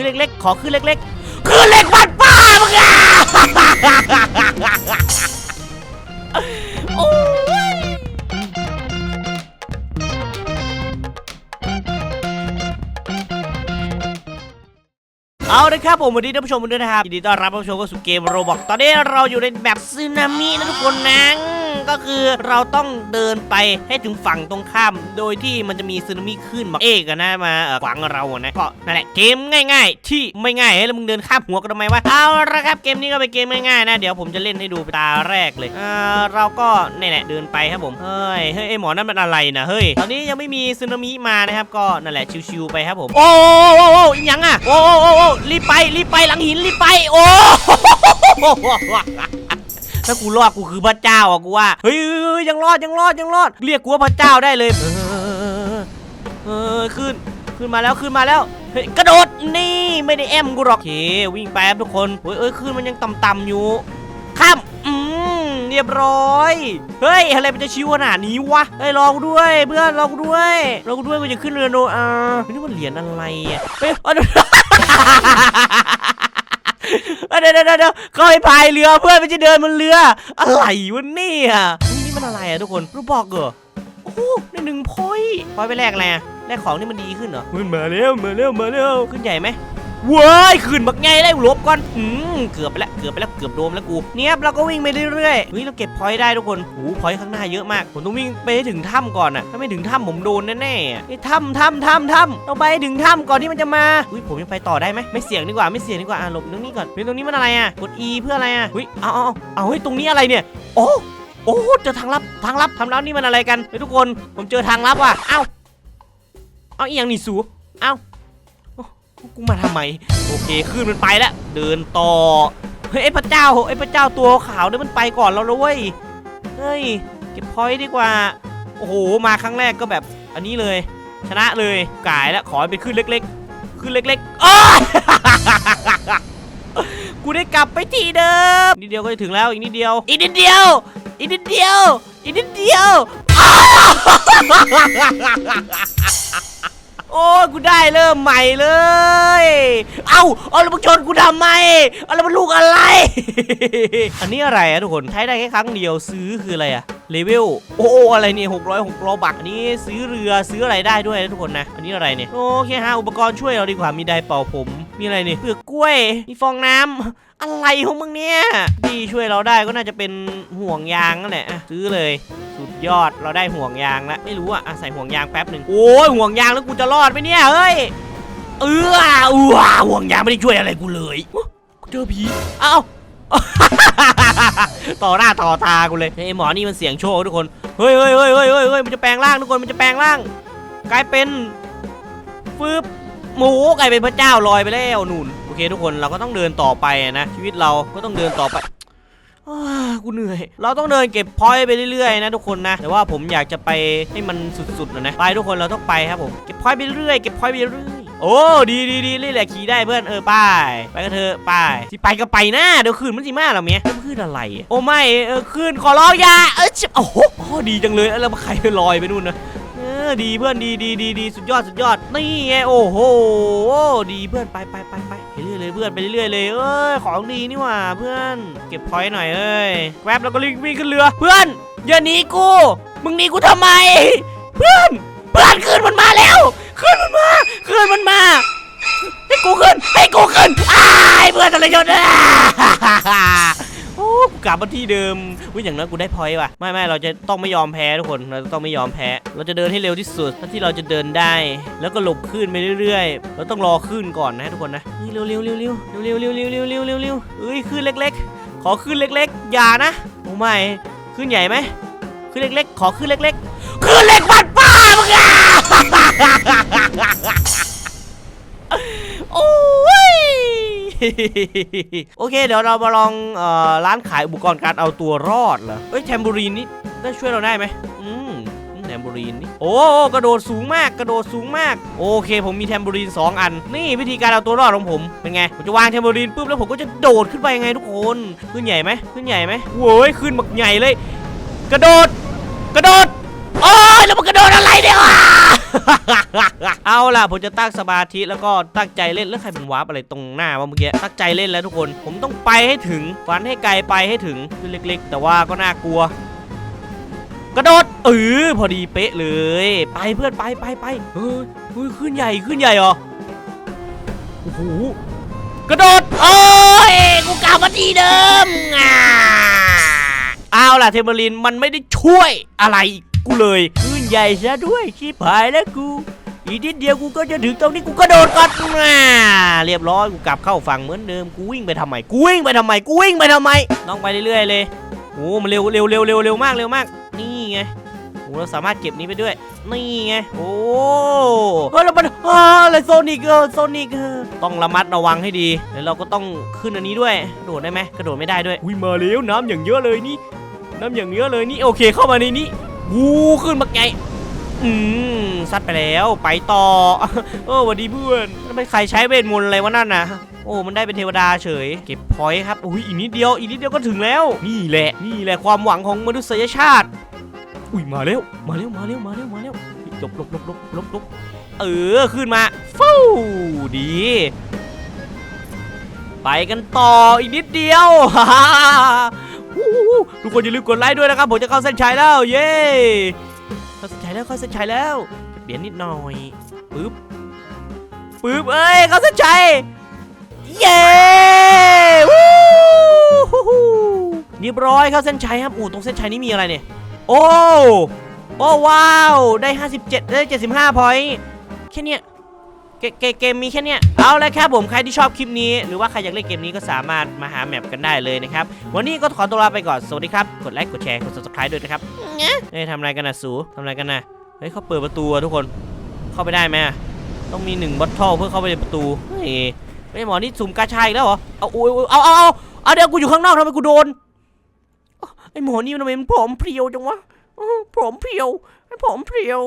ขึ้นเล็กๆ ขอขึ้นเล็กๆขึ้นเล็กบ้านป้ามึงอะโอ้ยเอาเลยครับผมวันนี้ท่านผู้ชมด้วยนะครับยินดีต้อนรับท่านผู้ชมเข้าสู่เกมโรบอกตอนนี้เราอยู่ในแบบซึนามินะทุกคนนะ ก็คือเราต้องเดินไปให้ถึงฝั่งตรงข้าม โดยที่มันจะมีซึนามิขึ้นมาเอกอะนะมาขวางเรานะก็นั่นแหละเกมง่าย ๆ ที่ไม่ง่ายให้แล้วมึงเดินข้ามหัวกันทำไมวะเอาละครับเกมนี้ก็เป็นเกมง่ายๆนะเดี๋ยวผมจะเล่นให้ดูตาแรกเลยอ่าเราก็นี่แหละเดินไปครับผมเฮ้ยเฮ้ยไอหมอนั่นมันอะไรนะเฮ้ยตอนนี้ยังไม่มีซึนามิมานะครับ ก็นั่นแหละชิวๆไปครับผม โอ้โอ้โอ้อีหยังอะโอ้โอ้โอ้โอ้รีบไปรีบไปหลังหินรีบไปโอ้ ถ้ากูรอดกูคือพระเจ้าอะกูว่าเฮ้ยยังรอดยังรอดยังรอด เรียกกูว่าพระเจ้าได้เลยเออเออขึ้นขึ้นมาแล้วขึ้นมาแล้วเฮ้ยกระโดดนี่ไม่ได้แอมกูหรอกโอเควิ่งไปทุกคนเฮ้ยเอ้ยขึ้นมันยังต่ำๆอยู่ข้ามอืมเรียบร้อย เฮ้ยอะไรมันจะชิวขนาดนี้วะเฮ้ยรอกูด้วยเพื่อนรอกูด้วยรอกูด้วยกูจะขึ้นเรือโนอาเฮ้ยนี่มันเหรียญอะไรอะเฮ้ย เอาเดี๋ยวเอ้ยเดี๋ยวเดี๋ยวเดี๋ยวเขาให้พายเรือเพื่อนไม่ใช่เดินบนเรือ อะไรวะเนี่ยนี่นี่มันอะไรอะทุกคนรู้บอกเหรอโอ้โหได้หนึ่งพอยต์พอยต์ไปแลกอะไรอะแลกของนี่มันดีขึ้นเหรอมันมาแล้วมาแล้วมาแล้วขึ้นใหญ่ไหม เว้ยขึ้นบักไงได้หลบก่อนอืมเกือบไปแล้วเกือบไปแล้วเกือบโดมแล้วกูเนี่ยเราก็วิ่งไปเรื่อยๆเฮ้ยเราเก็บพอยได้ทุกคนโอ้พอยข้างหน้าเยอะมากผมต้องวิ่งไปถึงถ้ำก่อนอะถ้าไม่ถึงถ้ำผมโดนแน่ๆไอ้ถ้ำถ้ำถ้ำถ้ำต้องไปถึงถ้ำก่อนที่มันจะมาอุ้ยผมยังไปต่อได้ไหมไม่เสี่ยงดีกว่าไม่เสี่ยงดีกว่าอะหลบตรงนี้ก่อนเฮ้ยตรงนี้มันอะไรอะกด E เพื่ออะไรอะเฮ้ยเอาเอาเอาเอาเฮ้ยตรงนี้อะไรเนี่ยโอ้โอ้เจอทางลับทางลับทางลับนี่มันอะไรกันเฮ้ยทุกคนผมเจอทางลับว่ะเอ้าเอาอีหยังนี่สูเอ้า กูมาทำไม โอเคขึ้นมันไปแล้วเดินต่อเฮ้ยไอ้พระเจ้าไอ้พระเจ้าตัวขาวเนี่ยมันไปก่อนเราแล้วเว้ยเฮ้ยเก็บพอยต์ดีกว่าโอ้โหมาครั้งแรกก็แบบอันนี้เลย ชนะเลยกายแล้วขอให้เป็นขึ้นเล็ก ๆ ขึ้นเล็กๆอ้ยกูได้กลับไปที่เดิมนิดเดียวก็จะถึงแล้วอีกนิดเดียว อีกนิดเดียว อีกนิดเดียว อีกนิดเดียว โอ้กูได้เริ่มใหม่เลย เอ้าเอาแล้วมึงชนกูทำไมเอาแล้วมันลูกอะไร อันนี้อะไรอะทุกคนใช้ได้แค่ครั้งเดียวซื้อคืออะไรอะเลเวลโอ้อะไรเนี่ยหกร้อยหกร้อบักอันนี้ซื้อเรือซื้ออะไรได้ด้วยนะทุกคนนะ อันนี้อะไรเนี่ยโอเคฮะอุปกรณ์ช่วยเราดีกว่ามีไดเป่าผม มีอะไรเนี่ยเปลือกกล้วยมีฟองน้ำอะไรของมึงเนี่ยที่ช่วยเราได้ก็น่าจะเป็นห่วงยางนั่นแหละซื้อเลย ยอดเราได้ห่วงยางแล้วไม่รู้อะใส่ห่วงยางแป๊บหนึ่งโอ้ยห่วงยางแล้วกูจะรอดไหมเนี่ยเฮ้ยเอออ้วห่วงยางไม่ได้ช่วยอะไรกูเลยกูเจอผีเอ้าต่อหน้าต่อตากูเลยไอ้หมอนี่มันเสียงโชว์ทุกคนเฮ้ยเฮ้ยเฮ้ยเฮ้ยเฮ้ยเฮ้ยมันจะแปลงร่างทุกคนมันจะแปลงร่าง กลายเป็นฟืบหมูกลายเป็นพระเจ้าลอยไปแล้วนู่นโอเคทุกคนเราก็ต้องเดินต่อไปนะชีวิตเราก็ต้องเดินต่อไป กูเหนื่อย เราต้องเดินเก็บพอยไปเรื่อยๆนะทุกคนนะ แต่ว่าผมอยากจะไปให้มันสุดๆหนะนะ ไปทุกคนเราต้องไปครับผม เก็บพอยไปเรื่อย เก็บพอยไปเรื่อยโอ้ดีดีดีนี่แหละขี่ได้เพื่อนเออไปไปกันเถอะไปที่ไปก็ไปนะเดี๋ยวคืนมันสิมาเหรอเมียมันคืนอะไรอะโอ้ไม่เออคืนขอร้องอยาเออชิบโอ้โหดีจังเลยแล้วมาใครลอยไปนู่นนะ ออดีเพื่อนดีดีดีดีสุดยอดสุดยอดนี่ไงโอ้โหดีเพื่อนไปไปไปไปเรื่อยเลยเพื่อนไปเรื่อยเลยเอ้ยของดีนี่หว่าเพื่อนเก็บพอยต์หน่อยเอ้ยแวบแล้วก็วิ่งวิ่งขึ้นเรือ เพื่อนอย่าหนีกูมึงหนีกูทำไม เพื่อนเพื่อนขึ้นมันมาแล้ว ลับมาที่เดิมวิ่งอย่างนั้นกูได้พอยต์ว่ะไม่ไม่เราจะต้องไม่ยอมแพ้ทุกคนเราจะต้องไม่ยอมแพ้ เราจะเดินให้เร็วที่สุดเท่าที่เราจะเดินได้ แล้วก็หลบคลื่นไปเรื่อยๆ เราต้องรอคลื่นก่อนนะทุกคนนะนี่เร็วเร็วเร็วเร็วเร็วเร็วเร็วเร็วเร็วเร็วเร็วๆเอ้ยคลื่นเล็ก ๆ ขอคลื่นเล็กๆอย่านะโอ้ไม่คลื่นใหญ่ไหมคลื่นเล็กๆ ขอคลื่นเล็กๆคลื่นเล็กบ้าน โอเค เดี๋ยวเรามาลองเอ่อร้านขายอุปกรณ์การเอาตัวรอดเหรอเอ้ยแทมบูรีนนี่ได้ช่วยเราได้ไหมอืมแทมบูรีนนี่โอ้กระโดดสูงมากกระโดดสูงมาก โอเค ผมมีแทมบูรีนสองอัน นี่วิธีการเอาตัวรอดของผมเป็นไงผมจะวางแทมบูรีนปุ๊บแล้วผมก็จะโดดขึ้นไปยังไงทุกคนขึ้นใหญ่ไหมขึ้นใหญ่ไหมโว้ยขึ้นบักใหญ่เลย กระโดด กระโดด เอาล่ะผมจะตั้งสมาธิแล้วก็ตั้งใจเล่นแล้วใครเป็นวาร์ปอะไรตรงหน้าวะเมื่อกี้ตั้งใจเล่นแล้วทุกคน ผมต้องไปให้ถึงฝันให้ไกลไปให้ถึงเล็ก ๆ แต่ว่าก็น่ากลัว กระโดดเออพอดีเป๊ะเลย ไปเพื่อนไปไปไปเฮ้ยขึ้นใหญ่ขึ้นใหญ่เหรอโอ้โหกระโดดโอ้ยกูกลับมาที่เดิมอะเอาล่ะเทมเบอรินมันไม่ได้ช่วยอะไรกู กูเลยขึ้นใหญ่ซะด้วยชิบหายแล้วกู อีกนิดเดียวกูก็จะถึงตรงนี้กูกระโดดก่อนอ่าเรียบร้อยกูกลับเข้าฝั่งเหมือนเดิมกูวิ่งไปทำไมกูวิ่งไปทำไมกูวิ่งไปทำไมต้องไปเรื่อยๆเลยโอ้มันเร็วเร็วเร็วเร็วเร็วมากเร็วมาก นี่ไงโอ้เราสามารถเก็บนี้ไปด้วย นี่ไงโอ้เฮ้ยแล้วมันอ่าอะไรโซนิกเออโซนิกเออต้องระมัดระวังให้ดีแล้วเราก็ต้องขึ้นอันนี้ด้วยกระโดดได้ไหมกระโดดไม่ได้ด้วยอุ้ยมาแล้วน้ำอย่างเยอะเลยนี่น้ำอย่างเยอะเลยนี่โอเคเข้ามาในนี้ วูขึ้นมาไกลอืมซัดไปแล้วไปต่อเออสวัสดีเพื่อนไม่ใครใช้เวทมนต์อะไรวะนั่นนะโอ้มันได้เป็นเทวดาเฉย เก็บพอยต์ครับอุ้ยอีกนิดเดียวอีกนิดเดียวก็ถึงแล้ว นี่แหละ นี่แหละความหวังของมนุษยชาติ อุ้ยมาเร็วมาเร็วมาเร็วมาเร็วมาเร็วหลบหลบหลบหลบลบลบเออขึ้นมาฟูดี ไปกันต่ออีกนิดเดียวฮ่า ทุกคนอย่าลืมกดไลค์ด้วยนะครับผมจะเข้าเส้นชัยแล้วเย้เข้าเส้นชัยแล้วเข้าเส้นชัยแล้วเปลี่ยนนิดหน่อยปึ๊บปึ๊บเอ้ยเข้าเส้นชัยเย้วู้เรียบร้อยเข้าเส้นชัยครับโอ้ตรงเส้นชัยนี้มีอะไรเนี่ยโอ้โอ้ว้าวได้ 57 ได้ 75พอยต์แค่เนี้ย เกเกเกมมีแค่เนี้ยเอาละครับผมใครที่ชอบคลิปนี้ หรือว่าใครอยากเล่นเกมนี้ก็สามารถมาหาแมปกันได้เลยนะครับ วันนี้ก็ขอตัวลาไปก่อน สวัสดีครับ กดไลค์กดแชร์กด subscribe ด้วยนะครับเฮ้ยทำอะไรกันนะสูทำอะไรกันนะเฮ้ยเขาเปิดประตูอะทุกคนเข้าไปได้ไหมอะต้องมีหนึ่งบอททอลเพื่อเข้าไปในประตูเฮ้ยไม่หมอนี่สุ่มกาชายอีกแล้วเหรอเอาโอ้ยโอ้ยเอาเอาเอาเอาเดี๋ยวกูอยู่ข้างนอกทำไมกูโดนไอหมอนี่มันทำไมมันผอมเพรียวจังวะอื้อผอมเพรียวไอ้ผอมเพรียว